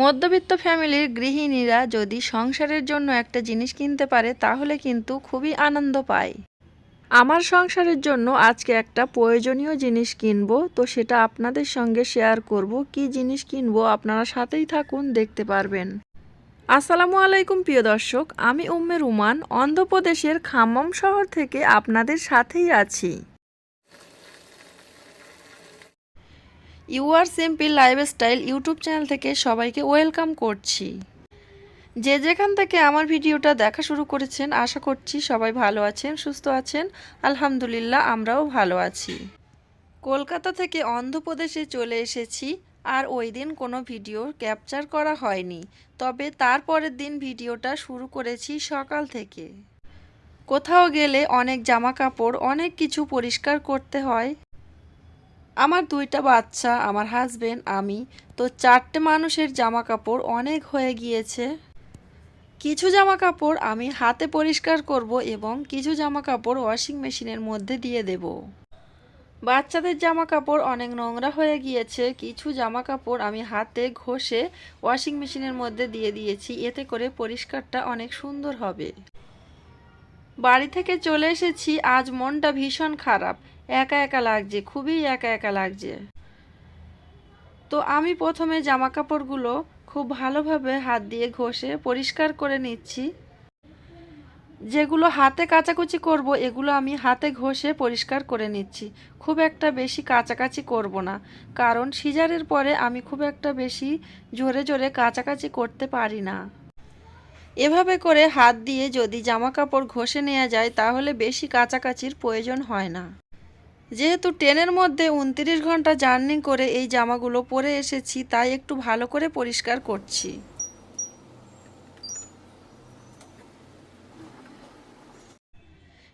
মধ্যবিত্ত ফ্যামিলির গৃহিণীরা যদি সংসারের জন্য একটা জিনিস কিনতে পারে, তাহলে কিন্তু খুবই আনন্দ পায়। আমার সংসারের জন্য আজকে একটা প্রয়োজনীয় জিনিস কিনবো, তো সেটা আপনাদের সঙ্গে শেয়ার করব। কি জিনিস কিনবো আপনারা সাথেই থাকুন, দেখতে পারবেন। আসসালামু আলাইকুম, প্রিয় দর্শক। আমি উম্মে রুমান, অন্ধ্রপ্রদেশের খাম্মম শহর থেকে আপনাদের সাথেই আছি। You are simple lifestyle YouTube channel থেকে সবাইকে ওয়েলকাম করছি। যে যেখান থেকে আমার ভিডিওটা দেখা শুরু করেছেন, আশা করছি সবাই ভালো আছেন, সুস্থ আছেন। আলহামদুলিল্লাহ, আমরাও ভালো আছি। কলকাতা থেকে অন্ধ্রপ্রদেশে চলে এসেছি, আর ওই দিন কোনো ভিডিও ক্যাপচার করা হয়নি। তবে তারপরের দিন ভিডিওটা শুরু করেছি সকাল থেকে। কোথাও গেলে অনেক জামা কাপড়, অনেক কিছু পরিষ্কার করতে হয়। আমার দুইটা বাচ্চা, আমার হাজবেন্ড আমি। তো চারটে মানুষের জামা কাপড় অনেক হয়ে গিয়েছে। কিছু জামা কাপড় আমি হাতে পরিষ্কার করব এবং কিছু জামা কাপড় ওয়াশিং মেশিনের মধ্যে দিয়ে দেব। বাচ্চাদের জামা কাপড় অনেক নোংরা হয়ে গিয়েছে। কিছু জামা কাপড় আমি হাতে ঘষে ওয়াশিং মেশিনের মধ্যে দিয়ে দিয়েছি। এতে করে পরিষ্কারটা অনেক সুন্দর হবে। বাড়ি থেকে চলে এসেছি। আজ মনটা ভীষণ খারাপ। একা একা লাগছে, খুবই একা একা লাগছে। তো আমি প্রথমে জামা কাপড়গুলো খুব ভালোভাবে হাত দিয়ে ঘষে পরিষ্কার করে নিচ্ছি। যেগুলো হাতে কাচাকুচি করব, এগুলো আমি হাতে ঘষে পরিষ্কার করে নিচ্ছি। খুব একটা বেশি কাচাকাচি করব না, কারণ সিজারের পরে আমি খুব একটা বেশি জোরে জোরে কাচাকাচি করতে পারি না। এভাবে করে হাত দিয়ে যদি জামা কাপড় ঘষে নেওয়া যায়, তাহলে বেশি কাচাকাচির প্রয়োজন হয় না। যেহেতু ট্রেনের মধ্যে উনত্রিশ ঘণ্টা জার্নি করে এই জামাগুলো পরে এসেছি, তাই একটু ভালো করে পরিষ্কার করছি।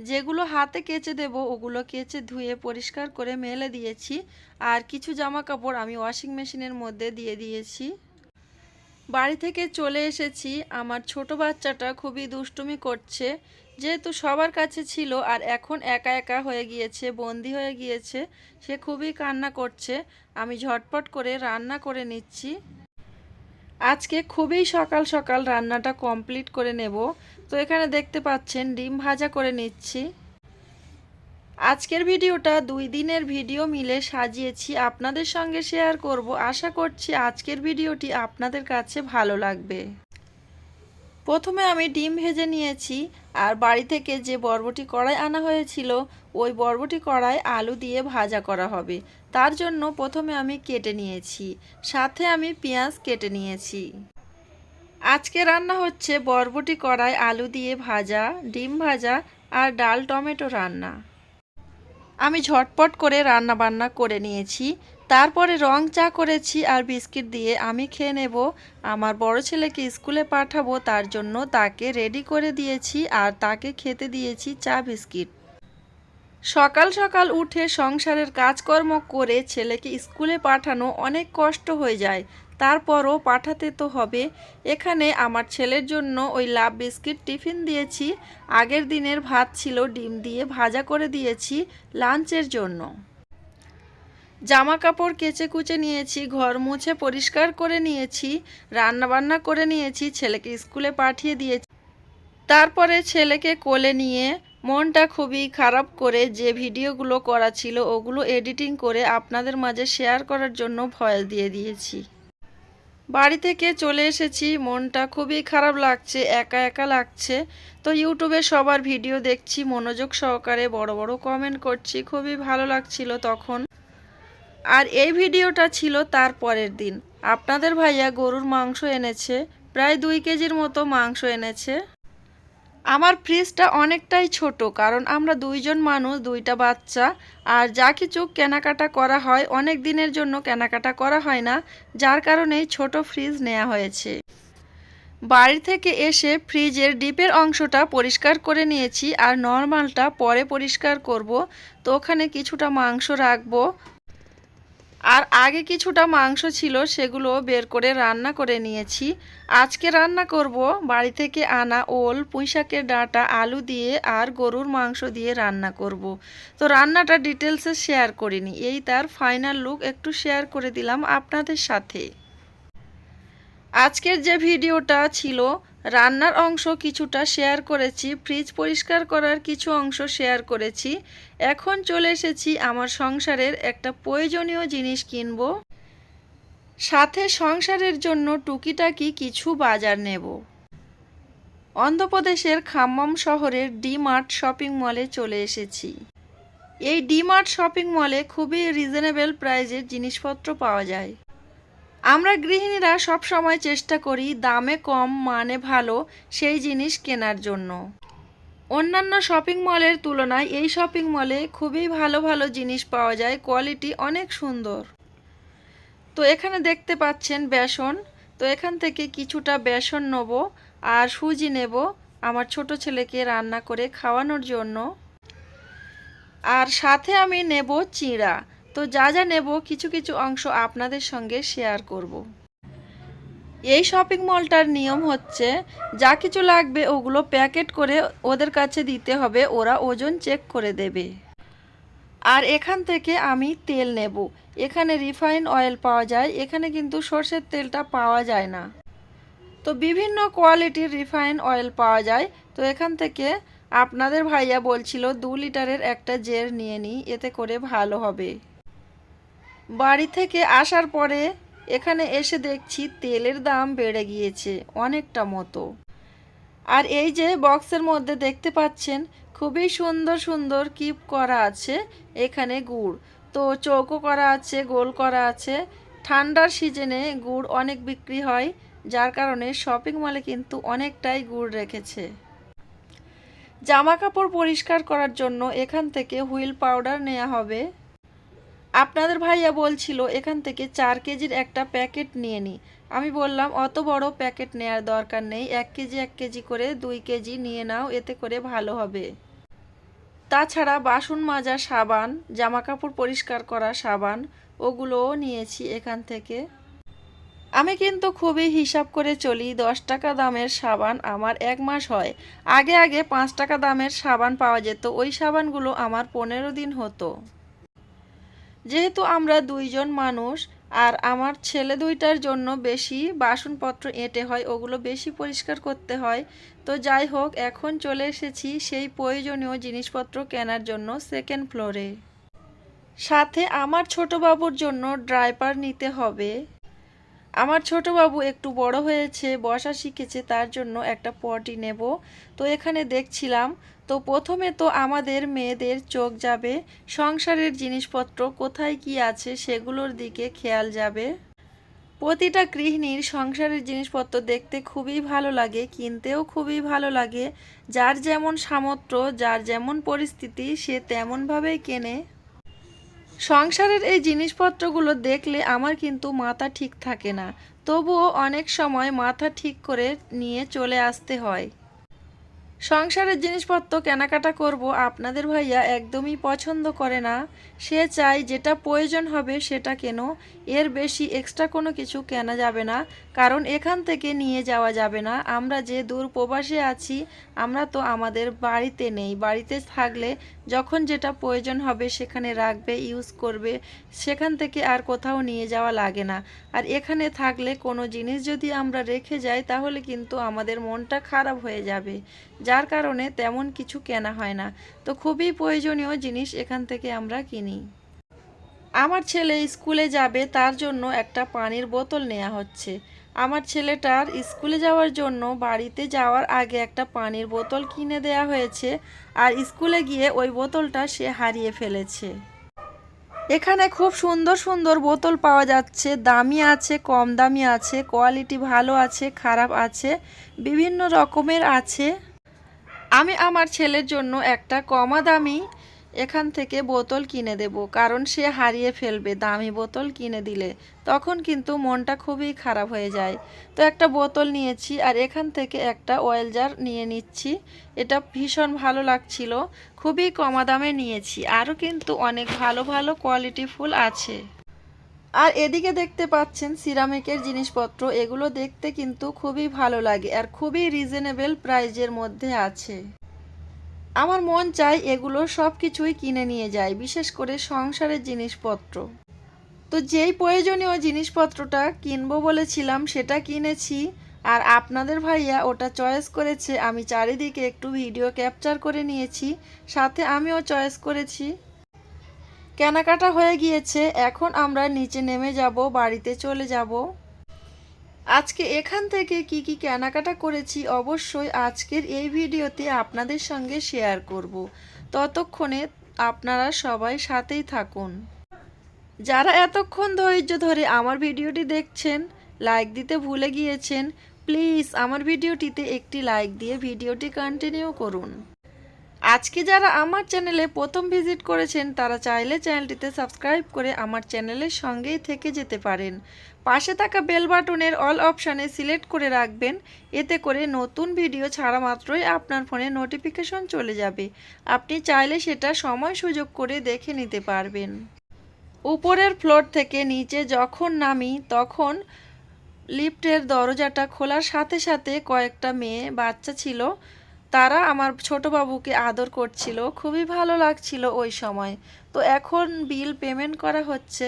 যেগুলো হাতে কেচে দেব, ওগুলো কেচে ধুয়ে পরিষ্কার করে মেলে দিয়েছি। আর কিছু জামা কাপড় আমি ওয়াশিং মেশিনের মধ্যে দিয়ে দিয়েছি। বাড়ি থেকে চলে এসেছি। আমার ছোট বাচ্চাটা খুবই দুষ্টুমি করছে। যেহেতু সবার কাছে ছিল আর এখন একা একা হয়ে গিয়েছে, বন্দি হয়ে গিয়েছে, সে খুবই কান্না করছে। আমি ঝটপট করে রান্না করে নিচ্ছি। আজকে খুবই সকাল সকাল রান্নাটা কমপ্লিট করে নেব। তো এখানে দেখতে পাচ্ছেন, ডিম ভাজা করে নিচ্ছি। আজকের ভিডিওটা দুই দিনের ভিডিও মিলে সাজিয়েছি, আপনাদের সঙ্গে শেয়ার করব। আশা করছি আজকের ভিডিওটি আপনাদের কাছে ভালো লাগবে। প্রথমে আমি ডিম ভেজে নিয়েছি, আর বাড়ি থেকে যে বরবটি কড়াই আনা হয়েছিল, ওই বরবটি কড়াই আলু দিয়ে ভাজা করা হবে। তার জন্য প্রথমে আমি কেটে নিয়েছি, সাথে আমি পেঁয়াজ কেটে নিয়েছি। আজকে রান্না হচ্ছে বরবটি কড়াই আলু দিয়ে ভাজা, ডিম ভাজা, আর ডাল টমেটো রান্না। আমি ঝটপট করে রান্না বান্না করে নিয়েছি। তারপরে রং চা করেছি আর বিস্কিট দিয়ে আমি খেয়ে নেব। আমার বড় ছেলেকে স্কুলে পাঠাবো, তার জন্য তাকে রেডি করে দিয়েছি আর তাকে খেতে দিয়েছি চা বিস্কিট। সকাল সকাল উঠে সংসারের কাজকর্ম করে ছেলেকে স্কুলে পাঠানো অনেক কষ্ট হয়ে যায়। তারপরও পাঠাতে তো হবে। এখানে আমার ছেলের জন্য ওই লাভ বিস্কিট টিফিন দিয়েছি। আগের দিনের ভাত ছিল, ডিম দিয়ে ভাজা করে দিয়েছি লাঞ্চের জন্য। জামা কাপড় কেচে কুচে নিয়েছি, ঘর মুছে পরিষ্কার করে নিয়েছি রান্না বান্না করে নিয়েছি, ছেলেকে স্কুলে পাঠিয়ে দিয়েছি। তারপরে ছেলেকে কোলে নিয়ে মনটা খুবই খারাপ করে যে ভিডিওগুলো করা ছিল, ওগুলো এডিটিং করে আপনাদের মাঝে শেয়ার করার জন্য ভয়েস দিয়ে দিয়েছি। বাড়ি থেকে চলে এসেছি। মনটা খুবই খারাপ লাগছে, একা একা লাগছে। তো ইউটিউবে সবার ভিডিও দেখছি, মনোযোগ সহকারে বড় বড় কমেন্ট করছি, খুবই ভালো লাগছিল তখন। আর এই ভিডিওটা ছিল তার পরের দিন। আপনাদের ভাইয়া গরুর মাংস এনেছে, প্রায় দুই কেজির মতো মাংস এনেছে। আমার ফ্রিজটা অনেকটাই ছোট, কারণ আমরা দুইজন মানুষ, দুইটা বাচ্চা, আর যা কিছু কেনাকাটা করা হয়, অনেক দিনের জন্য কেনাকাটা করা হয় না, যার কারণেই ছোট ফ্রিজ নেওয়া হয়েছে। বাড়ি থেকে এসে ফ্রিজের ডিপের অংশটা পরিষ্কার করে নিয়েছি, আর নর্মালটা পরে পরিষ্কার করব, তো ওখানে কিছুটা মাংস রাখব আর আগে কিছুটা মাংস ছিল, সেগুলো বের করে রান্না করে নিয়েছি। আজকে রান্না করব বাড়ি থেকে আনা ওল, পুঁইশাকের ডাঁটা, আলু দিয়ে আর গরুর মাংস দিয়ে রান্না করব। তো রান্নাটা ডিটেলসে শেয়ার করিনি, এই তার ফাইনাল লুক একটু শেয়ার করে দিলাম আপনাদের সাথে। আজকের যে ভিডিওটা ছিল রান্নার অংশ কিছুটা শেয়ার করেছি, ফ্রিজ পরিষ্কার করার কিছু অংশ শেয়ার করেছি। এখন চলে এসেছি আমার সংসারের একটা প্রয়োজনীয় জিনিস কিনব। সাথে সংসারের জন্য টুকিটাকি কিছু বাজার নেব। অন্ধ্রপ্রদেশের খাম্মাম শহরের ডিমার্ট শপিং মলে চলে এসেছি। এই ডিমার্ট শপিং মলে খুবই রিজনেবল প্রাইজের জিনিসপত্র পাওয়া যায়। আমরা গৃহিণীরা সব সময় চেষ্টা করি দামে কম মানে ভালো, সেই জিনিস কেনার জন্য। অন্যান্য শপিং মলের তুলনায় এই শপিং মলে খুবই ভালো ভালো জিনিস পাওয়া যায়, কোয়ালিটি অনেক সুন্দর। তো এখানে দেখতে পাচ্ছেন বেসন। তো এখান থেকে কিছুটা বেসন নেব আর সুজি নেব আমার ছোট ছেলেকে রান্না করে খাওয়ানোর জন্য। আর সাথে আমি নেব চিঁড়া। তো যা যা নেব, কিছু কিছু অংশ আপনাদের সঙ্গে শেয়ার করব। এই শপিং মলটার নিয়ম হচ্ছে, যা কিছু লাগবে ওগুলো প্যাকেট করে ওদের কাছে দিতে হবে, ওরা ওজন চেক করে দেবে। আর এখান থেকে আমি তেল নেব। এখানে রিফাইন অয়েল পাওয়া যায়, এখানে কিন্তু সর্ষের তেলটা পাওয়া যায় না। তো বিভিন্ন কোয়ালিটির রিফাইন অয়েল পাওয়া যায়। তো এখান থেকে আপনাদের ভাইয়া বলছিল, দু লিটারের একটা জের নিয়ে নিই, এতে করে ভালো হবে। বাড়ি থেকে আসার পরে এখানে এসে দেখছি তেলের দাম বেড়ে গিয়েছে অনেকটা মতো। আর এই যে বক্সের মধ্যে দেখতে পাচ্ছেন, খুবই সুন্দর সুন্দর কিপ করা আছে এখানে গুড়। তো চৌকো করা আছে, গোল করা আছে। ঠান্ডার সিজনে গুড় অনেক বিক্রি হয়, যার কারণে শপিং মলে কিন্তু অনেকটাই গুড় রেখেছে। জামা কাপড় পরিষ্কার করার জন্য এখান থেকে হুইল পাউডার নেওয়া হবে। আপনাদের ভাইয়া বলছিল, এখান থেকে চার কেজির একটা প্যাকেট নিয়ে নিই আমি বললাম, অত বড় প্যাকেট নেওয়ার দরকার নেই, এক কেজি এক কেজি করে দুই কেজি নিয়ে নাও, এতে করে ভালো হবে। তাছাড়া বাসন মাজা সাবান জামা কাপড় পরিষ্কার করা সাবান, ওগুলোও নিয়েছি এখান থেকে। আমি কিন্তু খুবই হিসাব করে চলি, দশ টাকা দামের সাবান আমার এক মাস হয়। আগে আগে পাঁচ টাকা দামের সাবান পাওয়া যেত, ওই সাবানগুলো আমার পনেরো দিন হতো। যেহেতু আমরা দুইজন মানুষ আর আমার ছেলে দুইটার জন্য বেশি বাসনপত্র এঁটে হয়, ওগুলো বেশি পরিষ্কার করতে হয়, তো যাই হোক, এখন চলে এসেছি সেই প্রয়োজনীয় জিনিসপত্র কেনার জন্য সেকেন্ড ফ্লোরে সাথে আমার ছোট বাবুর জন্য ড্রাইপার নিতে হবে। আমার ছোট বাবু একটু বড় হয়েছে বসা শিখেছে, তার জন্য একটা পটি নেব। তো এখানে দেখছিলাম, তো প্রথমে তো আমাদের মেয়েদের চোখ যাবে, সংসারের জিনিসপত্র কোথায় কি আছে সেগুলোর দিকে খেয়াল যাবে। প্রতিটা গৃহিণীর সংসারের জিনিসপত্র দেখতে খুবই ভালো লাগে, কিনতেও খুবই ভালো লাগে। যার যেমন সামর্থ্য, যার যেমন পরিস্থিতি, সে তেমনভাবেই কেনে। সংসারের এই জিনিসপত্রগুলো দেখলে আমার কিন্তু মাথা ঠিক থাকে না। তবুও অনেক সময় মাথা ঠিক করে নিয়ে চলে আসতে হয়। সংসারের জিনিসপত্র কেনাকাটা করব আপনাদের ভাইয়া একদমই পছন্দ করে না। সে চায় যেটা প্রয়োজন হবে সেটা কেন। এর বেশি এক্সট্রা কোনো কিছু কেনা যাবে না। কারণ এখান থেকে নিয়ে যাওয়া যাবে না। আমরা যে দূর প্রবাসে আছি, আমরা তো আমাদের বাড়িতে নেই। বাড়িতে থাকলে যখন যেটা প্রয়োজন হবে সেখানে রাখবে ইউজ করবে, সেখান থেকে আর কোথাও নিয়ে যাওয়া লাগে না। আর এখানে থাকলে কোনো জিনিস যদি আমরা রেখে যাই, তাহলে কিন্তু আমাদের মনটা খারাপ হয়ে যাবে। যার কারণে তেমন কিছু কেনা হয় না। তো খুবই প্রয়োজনীয় জিনিস এখান থেকে আমরা কিনি। আমার ছেলে স্কুলে যাবে, তার জন্য একটা পানির বোতল নেওয়া হচ্ছে। আমার ছেলেটার স্কুলে যাওয়ার জন্য বাড়িতে যাওয়ার আগে একটা পানির বোতল কিনে দেয়া হয়েছে আর স্কুলে গিয়ে ওই বোতলটা সে হারিয়ে ফেলেছে। এখানে খুব সুন্দর সুন্দর বোতল পাওয়া যাচ্ছে। দামি আছে, কম দামি আছে, কোয়ালিটি ভালো আছে, খারাপ আছে, বিভিন্ন রকমের আছে। আমি আমার ছেলের জন্য একটা কমা দামি এখান থেকে বোতল কিনে দেব, কারণ সে হারিয়ে ফেলবে, দামি বোতল কিনে দিলে। তখন কিন্তু মনটা খুবই খারাপ হয়ে যায়। তো একটা বোতল নিয়েছি, আর এখান থেকে একটা অয়েল জার নিয়ে নিচ্ছি। এটা ভীষণ ভালো লাগছিল, খুবই কমা দামে নিয়েছি, আরও কিন্তু অনেক ভালো ভালো কোয়ালিটি ফুল আছে। আর এদিকে দেখতে পাচ্ছেন সিরামিকের জিনিসপত্র, এগুলো দেখতে কিন্তু খুবই ভালো লাগে, আর খুবই রিজনেবল প্রাইজের মধ্যে আছে। আমার মন চায় এগুলো সব কিছুই কিনে নিয়ে যায় বিশেষ করে সংসারের জিনিসপত্র। তো যেই প্রয়োজনীয় জিনিসপত্রটা কিনবো বলেছিলাম, সেটা কিনেছি। আর আপনাদের ভাইয়া ওটা চয়েস করেছে, আমি চারিদিকে একটু ভিডিও ক্যাপচার করে নিয়েছি, সাথে আমিও চয়েস করেছি। কেনাকাটা হয়ে গিয়েছে, এখন আমরা নিচে নেমে যাব, বাড়িতে চলে যাব। আজকে এখান থেকে কি কি কেনাকাটা করেছি অবশ্যই আজকের এই ভিডিওতে আপনাদের সঙ্গে শেয়ার করব। ততক্ষণে আপনারা সবাই সাথেই থাকুন। যারা এতক্ষণ ধৈর্য ধরে আমার ভিডিওটি দেখছেন, লাইক দিতে ভুলে গিয়েছেন, প্লিজ আমার ভিডিওটিতে একটি লাইক দিয়ে ভিডিওটি কন্টিনিউ করুন। আজকে যারা আমার চ্যানেলে প্রথম ভিজিট করেছেন, তারা চাইলে চ্যানেলটিতে সাবস্ক্রাইব করে আমার চ্যানেলের সঙ্গেই থেকে যেতে পারেন। পাশে থাকা বেল বাটনের অল অপশানে সিলেক্ট করে রাখবেন। এতে করে নতুন ভিডিও ছাড়া মাত্রই আপনার ফোনে নোটিফিকেশন চলে যাবে। আপনি চাইলে সেটা সময় সুযোগ করে দেখে নিতে পারবেন। উপরের ফ্লোর থেকে নিচে যখন নামি, তখন লিফটের দরজাটা খোলার সাথে সাথে কয়েকটা মেয়ে, বাচ্চা ছিল। তারা আমার ছোট বাবুকে আদর করছিল, খুবই ভালো লাগছিল ওই সময়। তো এখন বিল পেমেন্ট করা হচ্ছে,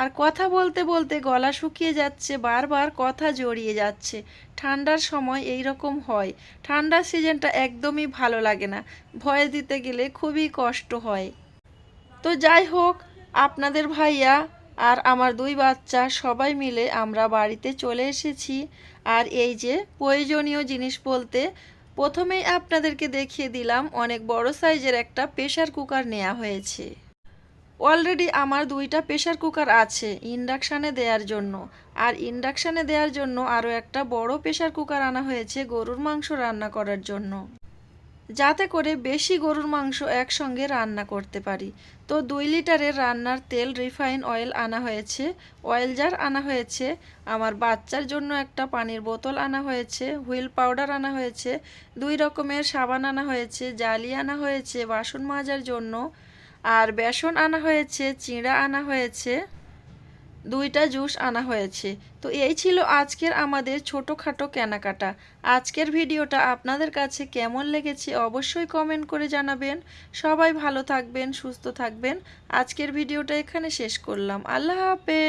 আর কথা বলতে বলতে গলা শুকিয়ে যাচ্ছে, বারবার কথা জড়িয়ে যাচ্ছে। ঠান্ডার সময় এই রকম হয়, ঠান্ডার সিজনটা একদমই ভালো লাগে না ভয় দিতে গেলে খুবই কষ্ট হয়। তো যাই হোক, আপনাদের ভাইয়া আর আমার দুই বাচ্চা সবাই মিলে আমরা বাড়িতে চলে এসেছি। আর এই যে প্রয়োজনীয় জিনিস বলতে প্রথমেই আপনাদেরকে দেখিয়ে দিলাম অনেক বড় সাইজের একটা প্রেশার কুকার নেওয়া হয়েছে। অলরেডি আমার দুইটা প্রেশার কুকার আছে ইন্ডাকশানে দেওয়ার জন্য। আর ইন্ডাকশানে দেওয়ার জন্য আরও একটা বড় প্রেশার কুকার আনা হয়েছে গরুর মাংস রান্না করার জন্য। যাতে করে বেশি গরুর মাংস একসঙ্গে রান্না করতে পারি। তো দুই লিটারের রান্নার তেল রিফাইন অয়েল আনা হয়েছে। অয়েল জার আনা হয়েছে। আমার বাচ্চার জন্য একটা পানির বোতল আনা হয়েছে। হুইল পাউডার আনা হয়েছে। দুই রকমের সাবান আনা হয়েছে। জালি আনা হয়েছে বাসন মাজার জন্য। আর বেসন আনা হয়েছে, চিঁড়া আনা হয়েছে। দুইটা জুস আনা হয়েছে। তো এই ছিল আজকের আমাদের ছোটোখাটো কেনাকাটা। আজকের ভিডিওটা আপনাদের কাছে কেমন লেগেছে অবশ্যই কমেন্ট করে জানাবেন। সবাই ভালো থাকবেন, সুস্থ থাকবেন। আজকের ভিডিওটা এখানে শেষ করলাম। আল্লাহ হাফেজ।